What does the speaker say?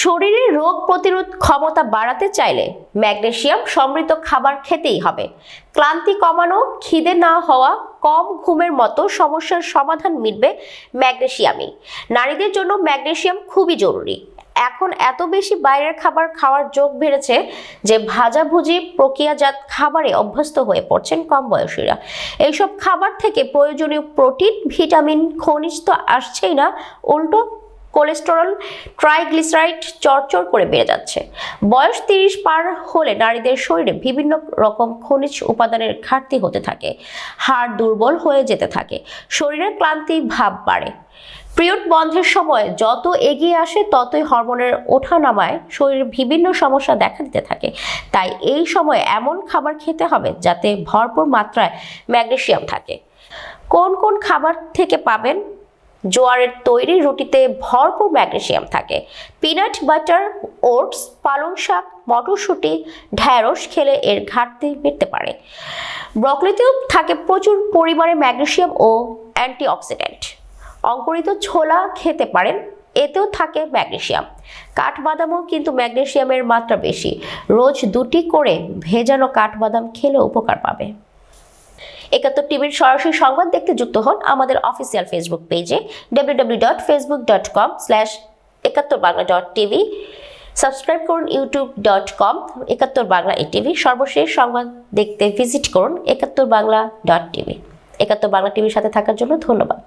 শরীরে রোগ প্রতিরোধ ক্ষমতা বাড়াতে চাইলে ম্যাগনেশিয়াম সমৃদ্ধ খাবার খেতেই হবে। ক্লান্তি কমানো, খিদে না হওয়া, কম ঘুমের মতো সমস্যার সমাধান মিলবে ম্যাগনেসিয়ামই নারীদের জন্য ম্যাগনেশিয়াম খুবই জরুরি। এখন এত বেশি বাইরের খাবার খাওয়ার যোগ বেড়েছে যে ভাজাভুজি প্রক্রিয়াজাত খাবারে অভ্যস্ত হয়ে পড়ছেন কম বয়সীরা। এইসব খাবার থেকে প্রয়োজনীয় প্রোটিন, ভিটামিন, খনিজ তো আসছেই না, উল্টো কোলেস্টেরল, ট্রাইগ্লিসারাইড চরচর করে বেড়ে যাচ্ছে। বয়স তিরিশ পার হলে নারীদের শরীরে বিভিন্ন রকম খনিজ উপাদানের ঘাটতি হতে থাকে। হাড় দুর্বল হয়ে যেতে থাকে। শরীরের ক্লান্তি ভাব বাড়ে। পিরিয়ড বন্ধের সময় যত এগিয়ে আসে, ততই হরমোনের ওঠানামায় শরীরে বিভিন্ন সমস্যা দেখা দিতে থাকে। তাই এই সময় এমন খাবার খেতে হবে যাতে ভরপুর মাত্রায় ম্যাগনেসিয়াম থাকে। কোন কোন খাবার থেকে পাবেন? জোয়ারের তৈরি রুটিতে ভরপুর ম্যাগনেসিয়াম থাকে। পিনাট, বাটার, ওটস, পালং শাক, মটরশুঁটি, ঢ্যাঁড়স খেলে এর ঘাটতি মিটতে পারে। ব্রকলিতেও থাকে প্রচুর পরিমাণে ম্যাগনেসিয়াম ও অ্যান্টিঅক্সিডেন্ট। অঙ্কুরিত ছোলা খেতে পারেন, এতেও থাকে ম্যাগনেসিয়াম। কাঠবাদামও কিন্তু ম্যাগনেসিয়ামের মাত্রা বেশি। রোজ দুটি করে ভেজানো কাঠবাদাম খেলে উপকার পাবে। একাত্তর টিভির সরাসরি সংবাদ দেখতে যুক্ত হন আমাদের অফিসিয়াল ফেসবুক পেজে W dot facebook dot slash একাত্তর বাংলা ডট টিভি সাবস্ক্রাইব করুন ইউটিউব ডট কম একাত্তর বাংলা এ টিভি সর্বশেষ সংবাদ দেখতে ভিজিট করুন একাত্তর বাংলা ডট টিভি একাত্তর বাংলা টিভির সাথে থাকার জন্য ধন্যবাদ।